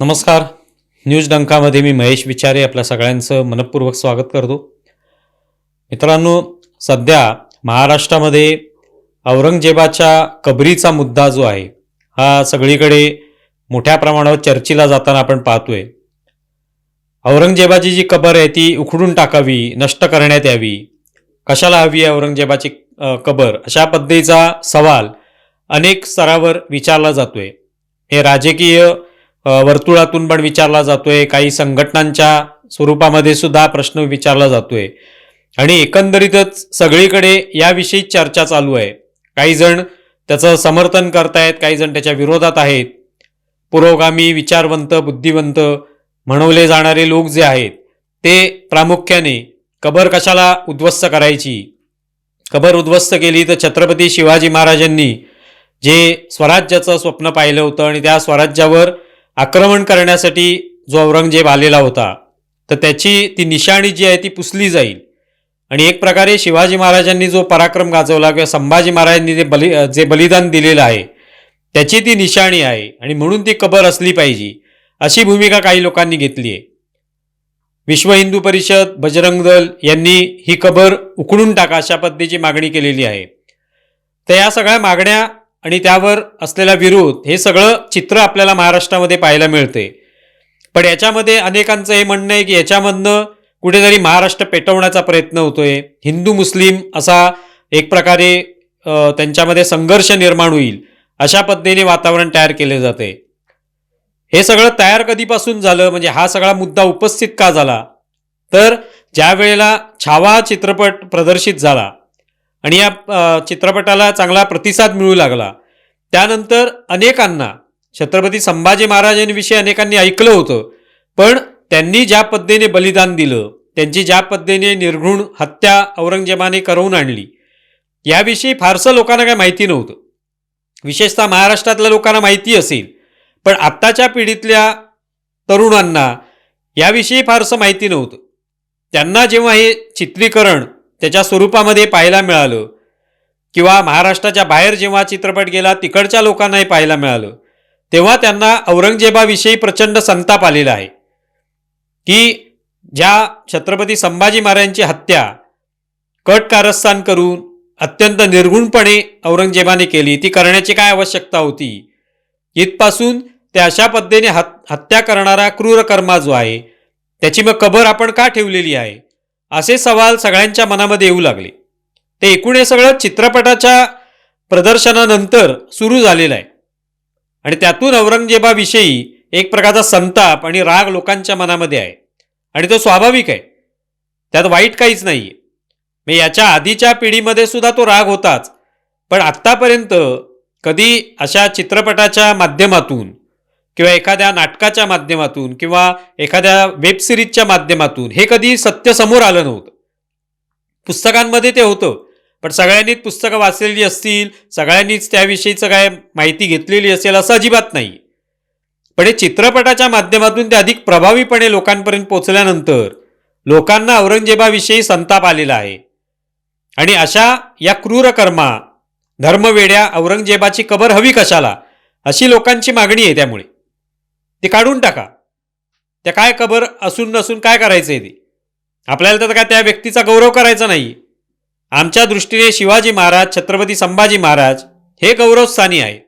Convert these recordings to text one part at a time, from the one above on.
नमस्कार. न्यूज डंकामध्ये मी महेश विचारे आपल्या सगळ्यांचं मनपूर्वक स्वागत करतो. मित्रांनो सध्या महाराष्ट्रामध्ये औरंगजेबाच्या कबरीचा मुद्दा जो आहे हा सगळीकडे मोठ्या प्रमाणावर चर्चेला जाताना आपण पाहतोय. औरंगजेबाची जी कबर आहे ती उखडून टाकावी नष्ट करण्यात यावी कशाला हवी आहे औरंगजेबाची कबर? अशा पद्धतीचा सवाल अनेक स्तरावर विचारला जातोय. हे राजकीय वर्तुळातून पण विचारला जातोय. काही संघटनांच्या स्वरूपामध्ये सुद्धा प्रश्न विचारला जातोय. आणि एकंदरीतच सगळीकडे याविषयी चर्चा चालू आहे. काही जण त्याचं समर्थन करतायत काही जण त्याच्या विरोधात आहेत. पुरोगामी विचारवंत बुद्धिवंत म्हणवले जाणारे लोक जे आहेत ते प्रामुख्याने कबर कशाला उद्ध्वस्त करायची? कबर उद्ध्वस्त केली तर छत्रपती शिवाजी महाराजांनी जे स्वराज्याचं स्वप्न पाहिलं होतं आणि त्या स्वराज्यावर आक्रमण करण्यासाठी जो औरंगजेब आलेला होता तर त्याची ती निशाणी जी आहे ती पुसली जाईल. आणि एक प्रकारे शिवाजी महाराजांनी जो पराक्रम गाजवला किंवा संभाजी महाराजांनी जे बलि जे बलिदान दिलेलं आहे त्याची ती निशाणी आहे आणि म्हणून ती कबर असली पाहिजे अशी भूमिका काही लोकांनी घेतली आहे. विश्व हिंदू परिषद बजरंग दल यांनी ही कबर उकडून टाका अशा पद्धतीची मागणी केलेली आहे. तर या सगळ्या मागण्या आणि त्यावर असलेला विरोध हे सगळं चित्र आपल्याला महाराष्ट्रामध्ये पाहायला मिळते. पण याच्यामध्ये अनेकांचं हे म्हणणं आहे की याच्यामधनं कुठेतरी महाराष्ट्र पेटवण्याचा प्रयत्न होतोय. हिंदू मुस्लिम असा एक प्रकारे त्यांच्यामध्ये संघर्ष निर्माण होईल अशा पद्धतीने वातावरण तयार केले जाते. हे सगळं तयार कधीपासून झालं? म्हणजे हा सगळा मुद्दा उपस्थित का झाला? तर ज्या वेळेला छावा चित्रपट प्रदर्शित झाला आणि या चित्रपटाला चांगला प्रतिसाद मिळू लागला. त्यानंतर अनेकांना छत्रपती संभाजी महाराजांविषयी अनेकांनी ऐकलं होतं पण त्यांनी ज्या पद्धतीने बलिदान दिलं त्यांची ज्या पद्धतीने निर्घृण हत्या औरंगजेबाने करवून आणली याविषयी फारसं लोकांना काही माहिती नव्हतं. विशेषतः महाराष्ट्रातल्या लोकांना माहिती असेल पण आत्ताच्या पिढीतल्या तरुणांना याविषयी फारसं माहिती नव्हतं. त्यांना जेव्हा हे चित्रीकरण त्याच्या स्वरूपामध्ये पाहायला मिळालं. किंवा महाराष्ट्राच्या बाहेर जेव्हा चित्रपट गेला तिकडच्या लोकांनाही पाहायला मिळालं. तेव्हा त्यांना औरंगजेबाविषयी प्रचंड संताप आलेला आहे. की ज्या छत्रपती संभाजी महाराजांची हत्या कट कारस्थान करून अत्यंत निर्गुणपणे औरंगजेबाने केली ती करण्याची काय आवश्यकता होती? इथपासून ते अशा पद्धतीने हत हत्या करणारा क्रूर कर्मा जो आहे त्याची मग कबर आपण का ठेवलेली आहे? असे सवाल सगळ्यांच्या मनामध्ये येऊ लागले. ते एकूण हे सगळं चित्रपटाच्या प्रदर्शनानंतर सुरू झालेलं आहे. आणि त्यातून औरंगजेबाविषयी एक प्रकारचा संताप आणि राग लोकांच्या मनामध्ये आहे. आणि तो स्वाभाविक आहे. त्यात वाईट काहीच नाही आहे मग म्हणजे याच्या आधीच्या पिढीमध्ये सुद्धा तो राग होताच. पण आत्तापर्यंत कधी अशा चित्रपटाच्या माध्यमातून किंवा एखाद्या नाटकाच्या माध्यमातून किंवा एखाद्या वेबसिरीजच्या माध्यमातून हे कधी सत्य समोर आलं नव्हतं. पुस्तकांमध्ये ते होतं पण सगळ्यांनीच पुस्तकं वाचलेली असतील सगळ्यांनीच त्याविषयीचं काय माहिती घेतलेली असेल असं अजिबात नाही. पण हे चित्रपटाच्या माध्यमातून ते अधिक प्रभावीपणे लोकांपर्यंत पोचल्यानंतर लोकांना औरंगजेबाविषयी संताप आलेला आहे. आणि अशा या क्रूर कर्मा धर्मवेड्या औरंगजेबाची कबर हवी कशाला अशी लोकांची मागणी आहे त्यामुळे. ते काढून टाका. त्या काय कबर असून नसून काय करायचं आहे ते? आपल्याला तर काय त्या व्यक्तीचा गौरव करायचा नाही. आमच्या दृष्टीने शिवाजी महाराज छत्रपती संभाजी महाराज हे गौरवस्थानी आहेत.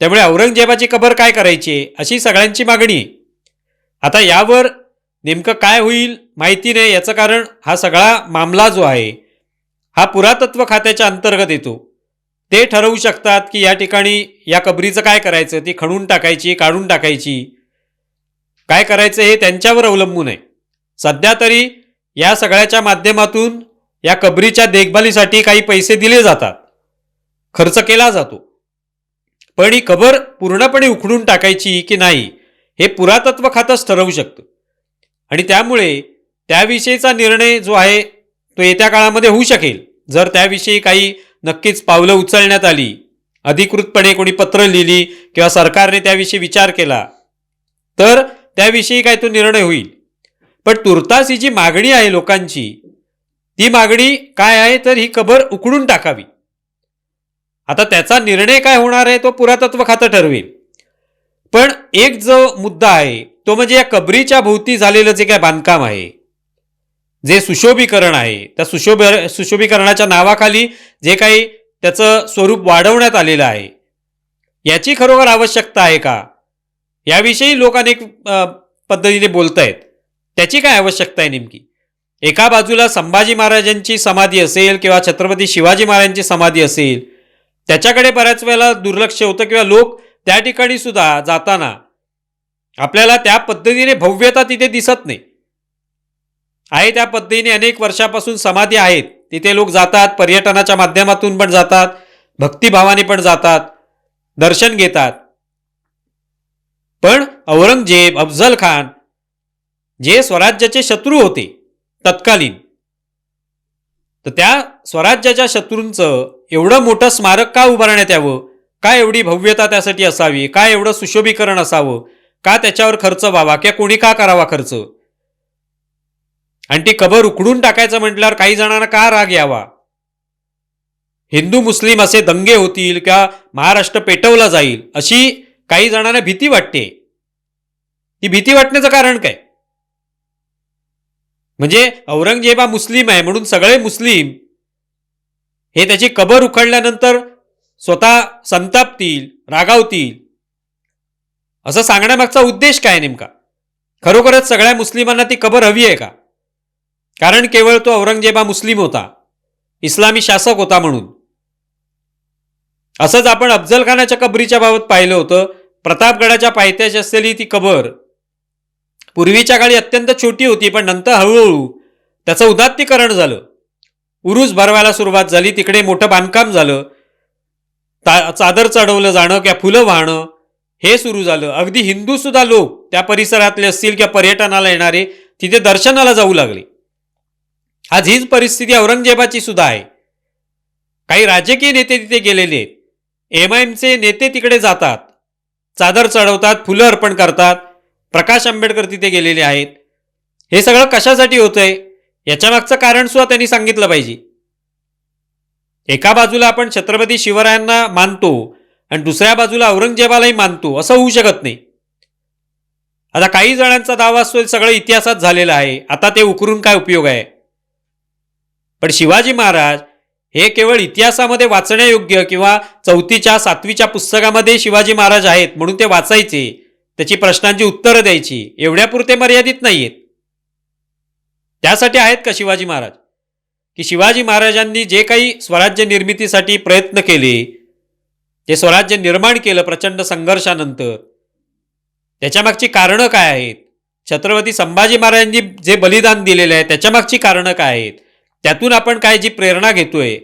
त्यामुळे औरंगजेबाची कबर काय करायची आहे? अशी सगळ्यांची मागणी आहे. आता यावर नेमकं काय होईल माहिती नाही. याचं कारण हा सगळा मामला जो आहे हा पुरातत्व खात्याच्या अंतर्गत येतो. ते ठरवू शकतात की या ठिकाणी या कबरीचं काय करायचं? ती खणून टाकायची काढून टाकायची. काय करायचं हे त्यांच्यावर अवलंबून आहे. सध्या तरी या सगळ्याच्या माध्यमातून या कबरीच्या देखभालीसाठी काही पैसे दिले जातात. खर्च केला जातो. पण ही कबर पूर्णपणे उखडून टाकायची की नाही हे पुरातत्व खातंच ठरवू शकतं. आणि त्यामुळे त्याविषयीचा निर्णय जो आहे तो येत्या काळामध्ये होऊ शकेल. जर त्याविषयी काही नक्कीच पावलं उचलण्यात आली. अधिकृतपणे कोणी पत्र लिहिली किंवा सरकारने त्याविषयी विचार केला तर त्याविषयी काय तो निर्णय होईल. पण तुर्तास ही जी मागणी आहे लोकांची ती मागणी काय आहे तर ही कबर उकडून टाकावी. आता त्याचा निर्णय काय होणार आहे तो पुरातत्व खातं ठरवेल. पण एक जो मुद्दा आहे तो म्हणजे या कबरीच्या भोवती झालेलं जे काय बांधकाम आहे जे सुशोभीकरण आहे त्या सुशोभ सुशोभीकरणाच्या नावाखाली जे काही त्याचं स्वरूप वाढवण्यात आलेलं आहे याची खरोखर आवश्यकता आहे का? याविषयी लोक अनेक पद्धतीने बोलत आहेत त्याची काय आवश्यकता आहे नेमकी? एका बाजूला संभाजी महाराजांची समाधी असेल किंवा छत्रपती शिवाजी महाराजांची समाधी असेल त्याच्याकडे बऱ्याच वेळेला दुर्लक्ष होतं किंवा लोक त्या ठिकाणी सुद्धा जाताना आपल्याला त्या पद्धतीने भव्यता तिथे दिसत नाही. आहे त्या पद्धतीने अनेक वर्षापासून समाधी आहेत. तिथे लोक जातात पर्यटनाच्या माध्यमातून पण जातात भक्तिभावाने पण जातात दर्शन घेतात. पण औरंगजेब अफजल खान जे स्वराज्याचे शत्रू होते तत्कालीन तर त्या स्वराज्याच्या शत्रूंचं एवढं मोठं स्मारक का उभारण्यात यावं? का एवढी भव्यता त्यासाठी असावी? का एवढं सुशोभीकरण असावं? का त्याच्यावर खर्च व्हावा? किंवा कोणी का करावा खर्च? आणि ती कबर उकडून टाकायचं म्हटल्यावर काही जणांना का राग यावा? हिंदू मुस्लिम असे दंगे होतील किंवा महाराष्ट्र पेटवला जाईल अशी काही जणांना भीती वाटते. ती भीती वाटण्याचं कारण काय? म्हणजे औरंगजेब हा मुस्लिम आहे म्हणून सगळे मुस्लिम हे त्याची कबर उखडल्यानंतर स्वतः संतापतील रागावतील. असं सांगण्यामागचा उद्देश काय नेमका? खरोखरच सगळ्या मुस्लिमांना ती कबर हवी आहे का? कारण केवळ तो औरंगजेब हा मुस्लिम होता इस्लामी शासक होता म्हणून. असंच आपण अफजल खानाच्या कबरीच्या बाबत पाहिलं होतं प्रतापगडाच्या पायथ्याशी असलेली ती कबर. पूर्वीच्या काळी अत्यंत छोटी होती पण नंतर हळूहळू त्याचं उदात्तीकरण झालं. उरूस भरवायला सुरुवात झाली तिकडे मोठं बांधकाम झालं. ता चादर चढवलं जाणं किंवा फुलं वाहणं हे सुरू झालं. अगदी हिंदूसुद्धा लोक त्या परिसरातले असतील किंवा पर्यटनाला येणारे तिथे दर्शनाला जाऊ लागले. आज हीच परिस्थिती औरंगजेबाची सुद्धा आहे. काही राजकीय नेते तिथे गेलेले आहेत. एम आय एमचे नेते तिकडे जातात. चादर चढवतात फुलं अर्पण करतात. प्रकाश आंबेडकर तिथे गेलेले आहेत. हे सगळं कशासाठी होतंय? आहे याच्यामागचं कारण सुद्धा त्यांनी सांगितलं पाहिजे. एका बाजूला आपण छत्रपती शिवरायांना मानतो आणि दुसऱ्या बाजूला औरंगजेबालाही मानतो. असं होऊ शकत नाही. आता काही जणांचा दावा असतो सगळं इतिहासात झालेला आहे. आता ते उकरून काय उपयोग आहे? पण शिवाजी महाराज हे केवळ इतिहासामध्ये वाचण्यायोग्य किंवा चौथीच्या सातवीच्या पुस्तकामध्ये शिवाजी महाराज आहेत म्हणून ते वाचायचे त्याची प्रश्नांची उत्तरं द्यायची एवढ्यापुरते मर्यादित नाहीयेत. त्यासाठी आहेत का शिवाजी महाराज? की शिवाजी महाराजांनी जे काही स्वराज्य निर्मितीसाठी प्रयत्न केले ते स्वराज्य निर्माण केलं प्रचंड संघर्षानंतर त्याच्यामागची कारणं काय आहेत? छत्रपती संभाजी महाराजांनी जे बलिदान दिलेलं आहे त्याच्यामागची कारणं काय आहेत? त्यातून आपण काय जी प्रेरणा घेतोय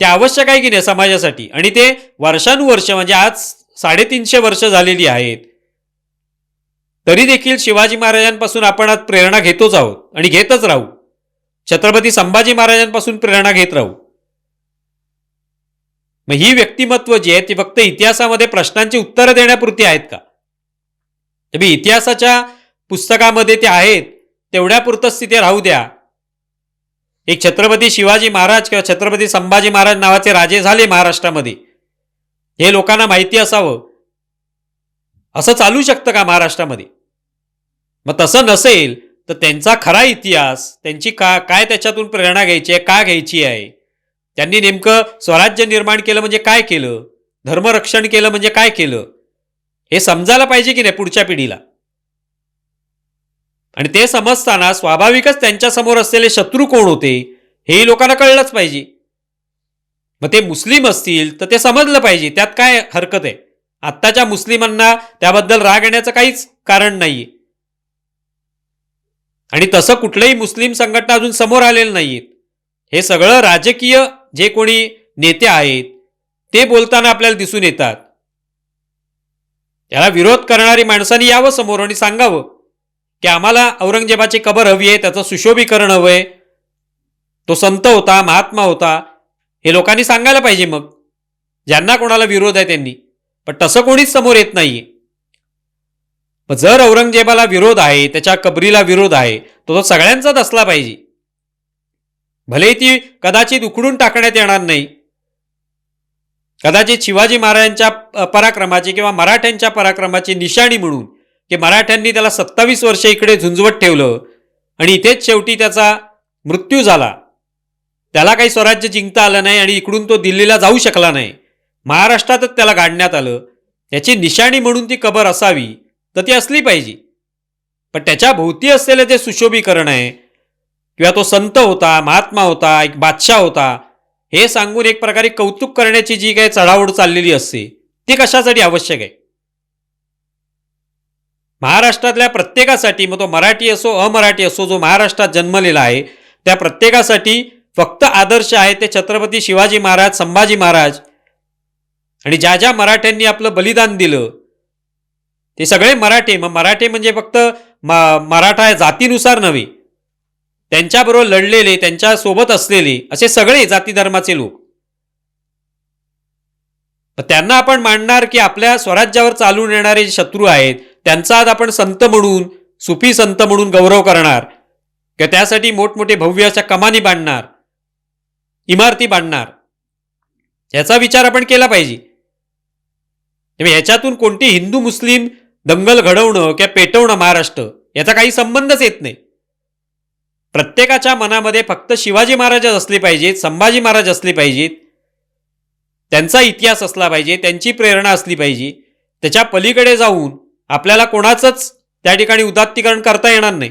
ते आवश्यक आहे की नाही समाजासाठी? आणि ते वर्षानुवर्ष म्हणजे आज साडेतीनशे वर्ष झालेली आहेत तरी देखील शिवाजी महाराजांपासून आपण आज प्रेरणा घेतोच आहोत आणि घेतच राहू. छत्रपती संभाजी महाराजांपासून प्रेरणा घेत राहू. मग ही व्यक्तिमत्व जी आहे ती फक्त इतिहासामध्ये प्रश्नांची उत्तरं देण्यापुरती आहेत का? तुम्ही इतिहासाच्या पुस्तकामध्ये ते आहेत तेवढ्यापुरतंच तिथे राहू द्या. एक छत्रपती शिवाजी महाराज किंवा छत्रपती संभाजी महाराज नावाचे राजे झाले महाराष्ट्रामध्ये. हे लोकांना माहिती असावं. असं चालू शकतं का महाराष्ट्रामध्ये? मग तसं नसेल तर त्यांचा खरा इतिहास त्यांची का काय त्याच्यातून प्रेरणा घ्यायची आहे का घ्यायची आहे? त्यांनी नेमकं स्वराज्य निर्माण केलं म्हणजे काय केलं? धर्मरक्षण केलं म्हणजे काय केलं? हे समजायला पाहिजे की नाही पुढच्या पिढीला? आणि ते समजताना स्वाभाविकच त्यांच्यासमोर असलेले शत्रू कोण होते हेही लोकांना कळलंच पाहिजे. मग ते मुस्लिम असतील तर ते समजलं पाहिजे त्यात काय हरकत आहे? आत्ताच्या मुस्लिमांना त्याबद्दल राग येण्याचं काहीच कारण नाहीये. आणि तसं कुठलंही मुस्लिम संघटना अजून समोर आलेलं नाहीत हे सगळं राजकीय जे कोणी नेते आहेत ते बोलताना आपल्याला दिसून येतात. त्याला विरोध करणारी माणसांनी यावं समोर आणि सांगावं. की आम्हाला औरंगजेबाची कबर हवी आहे त्याचं सुशोभीकरण आहे. तो संत होता महात्मा होता. हे लोकांनी सांगायला पाहिजे मग. ज्यांना कोणाला विरोध आहे त्यांनी. पण तसं कोणीच समोर येत नाहीये. मग जर औरंगजेबाला विरोध आहे त्याच्या कबरीला विरोध आहे तो तो सगळ्यांचाच असला पाहिजे. भले ती कदाचित उकडून टाकण्यात येणार नाही. कदाचित शिवाजी महाराजांच्या पराक्रमाची किंवा मराठ्यांच्या पराक्रमाची निशाणी म्हणून की मराठ्यांनी त्याला सत्तावीस वर्ष इकडे झुंजवत ठेवलं आणि इथेच शेवटी त्याचा मृत्यू झाला. त्याला काही स्वराज्य जिंकता आलं नाही आणि इकडून तो दिल्लीला जाऊ शकला नाही. महाराष्ट्रातच त्याला गाडण्यात आलं. त्याची निशाणी म्हणून ती कबर असावी तर ती असली पाहिजे. पण त्याच्या भोवती असलेलं जे सुशोभीकरण आहे किंवा तो संत होता महात्मा होता एक बादशाह होता हे सांगून एक प्रकारे कौतुक करण्याची जी काही चढावड चाललेली असते ती कशासाठी आवश्यक आहे? महाराष्ट्रातल्या प्रत्येकासाठी मग तो मराठी असो अमराठी असो जो महाराष्ट्रात जन्मलेला आहे त्या प्रत्येकासाठी फक्त आदर्श आहे ते छत्रपती शिवाजी महाराज संभाजी महाराज. आणि ज्या ज्या मराठ्यांनी आपलं बलिदान दिलं ते सगळे मराठे मग मराठे म्हणजे फक्त म- मराठा या जातीनुसार नव्हे त्यांच्याबरोबर लढलेले त्यांच्यासोबत असलेले असे सगळे जाती धर्माचे लोक. त्यांना आपण मांडणार की आपल्या स्वराज्यावर चालून येणारे जे शत्रू आहेत त्यांचा आज आपण संत म्हणून सुफी संत म्हणून गौरव करणार. किंवा त्यासाठी मोठमोठे भव्य अशा कमानी बांधणार इमारती बांधणार. याचा विचार आपण केला पाहिजे. म्हणजे त्यामुळे ह्याच्यातून कोणती हिंदू मुस्लिम दंगल घडवणं किंवा पेटवणं महाराष्ट्र याचा काही संबंधच येत नाही. प्रत्येकाच्या मनामध्ये फक्त शिवाजी महाराजच असले पाहिजेत संभाजी महाराज असले पाहिजेत. त्यांचा इतिहास असला पाहिजे त्यांची प्रेरणा असली पाहिजे. त्याच्या पलीकडे जाऊन आपल्याला कोणाचंच त्या ठिकाणी उदात्तीकरण करता येणार नाही.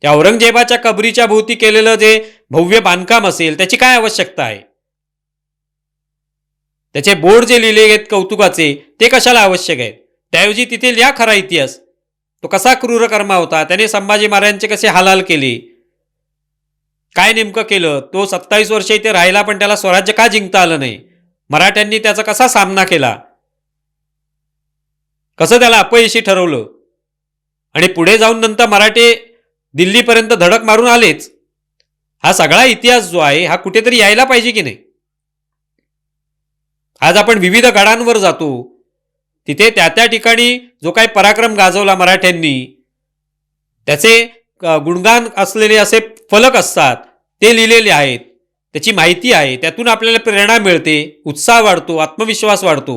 त्या औरंगजेबाच्या कबरीच्या भोवती केलेलं जे भव्य बांधकाम असेल त्याची काय आवश्यकता आहे? त्याचे बोर्ड जे लिहिले आहेत कौतुकाचे ते कशाला आवश्यक आहेत? त्याऐवजी तिथे लिहा खरा इतिहास. तो कसा क्रूरकर्मा होता? त्याने संभाजी महाराजांचे कसे हालाल केले? काय नेमकं केलं? तो सत्तावीस वर्ष इथे राहिला पण त्याला स्वराज्य का जिंकता आलं नाही? मराठ्यांनी त्याचा कसा सामना केला? कसं त्याला अपयशी ठरवलं? आणि पुढे जाऊन नंतर मराठे दिल्लीपर्यंत धडक मारून आलेच. हा सगळा इतिहास जो आहे हा कुठेतरी यायला पाहिजे की नाही? आज आपण विविध गडांवर जातो. तिथे त्या त्या ठिकाणी जो काही पराक्रम गाजवला मराठ्यांनी त्याचे गुणगान असलेले असे फलक असतात ते लिहिलेले आहेत. त्याची माहिती आहे त्यातून आपल्याला प्रेरणा मिळते उत्साह वाढतो आत्मविश्वास वाढतो.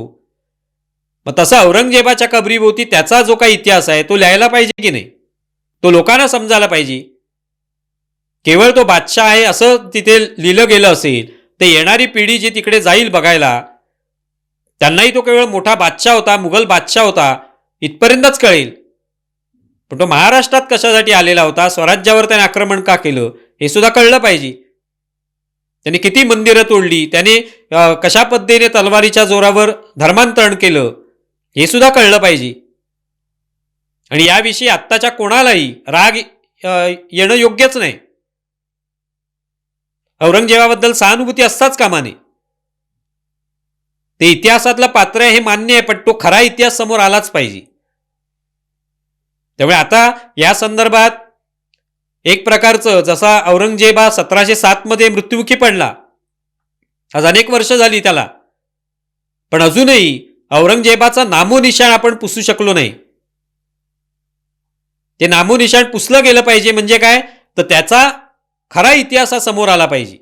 मग तसा औरंगजेबाच्या कबरीभोवती त्याचा जो काही इतिहास आहे तो लिहायला पाहिजे की नाही? तो लोकांना समजायला पाहिजे. केवळ तो बादशाह आहे असं तिथे लिहिलं गेलं असेल तर येणारी पिढी जी तिकडे जाईल बघायला त्यांनाही तो केवळ मोठा बादशाह होता मुघल बादशाह होता इथपर्यंतच कळेल. पण तो महाराष्ट्रात कशासाठी आलेला होता स्वराज्यावर त्याने आक्रमण का केलं हे सुद्धा कळलं पाहिजे. त्याने किती मंदिरं तोडली त्याने कशा पद्धतीने तलवारीच्या जोरावर धर्मांतरण केलं हे सुद्धा कळलं पाहिजे. आणि याविषयी आत्ताच्या कोणालाही राग येणं योग्यच नाही. औरंगजेबाबद्दल सहानुभूती असताच कामाने. ते इतिहासातलं पात्र आहे हे मान्य आहे पण तो खरा इतिहास समोर आलाच पाहिजे. त्यामुळे आता या संदर्भात एक प्रकारचं जसा औरंगजेब हा सतराशे सातमध्ये मृत्युमुखी पडला आज अनेक वर्ष झाली त्याला. पण अजूनही औरंगजेबाचा नामोनिशाण आपण पुसू शकलो नाही. ते नामोनिशाण पुसलं गेलं पाहिजे म्हणजे काय? तर त्याचा खरा इतिहास हा समोर आला पाहिजे.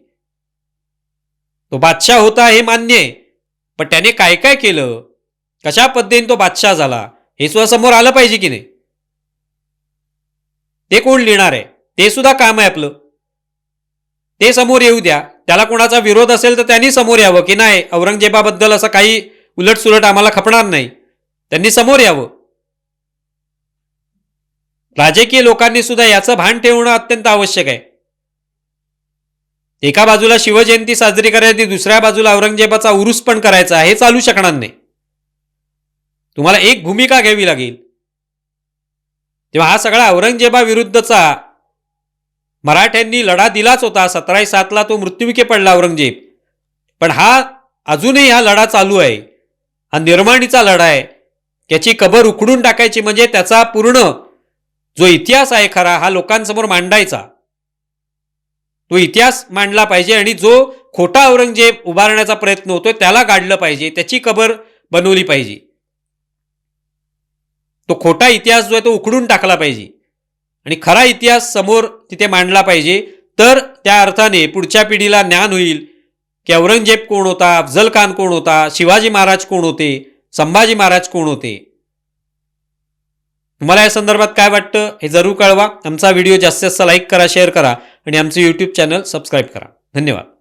तो बादशाह होता हे मान्य आहे. पण त्याने काय काय केलं? कशा पद्धतीने तो बादशाह झाला? हे सुद्धा समोर आलं पाहिजे की नाही? ते कोण लिहिणार आहे? ते सुद्धा काम आहे आपलं. ते समोर येऊ द्या. त्याला कोणाचा विरोध असेल तर त्यांनी समोर यावं की नाही? औरंगजेबाबद्दल असं काही उलटसुलट आम्हाला खपणार नाही. त्यांनी समोर यावं. राजकीय लोकांनी सुद्धा याचं भान ठेवणं अत्यंत आवश्यक आहे. एका बाजूला शिवजयंती साजरी करायची दुसऱ्या बाजूला औरंगजेबाचा उरुस पण करायचा हे चालू शकणार नाही. तुम्हाला एक भूमिका घ्यावी लागेल. तेव्हा हा सगळा औरंगजेबाविरुद्धचा मराठ्यांनी लढा दिलाच होता सतराशे सातला तो मृत्युमुखी पडला औरंगजेब. पण हा अजूनही हा लढा चालू आहे. हा निर्माणीचा लढा आहे त्याची कबर उखडून टाकायची म्हणजे त्याचा पूर्ण जो इतिहास आहे खरा हा लोकांसमोर मांडायचा. तो इतिहास मांडला पाहिजे आणि जो खोटा औरंगजेब उभारण्याचा प्रयत्न होतोय त्याला गाडलं पाहिजे त्याची कबर बनवली पाहिजे. तो खोटा इतिहास जो आहे तो उखडून टाकला पाहिजे. आणि खरा इतिहास समोर तिथे मांडला पाहिजे. तर त्या अर्थाने पुढच्या पिढीला ज्ञान होईल की औरंगजेब कोण होता अफजल खान कोण होता शिवाजी महाराज कोण होते संभाजी महाराज कोण होते? तुम्हाला या संदर्भात काय वाटतं हे जरूर कळवा. आमचा व्हिडिओ जास्तीत जास्त लाईक करा शेअर करा आणि आमचं यूट्यूब चॅनल सबस्क्राईब करा. धन्यवाद.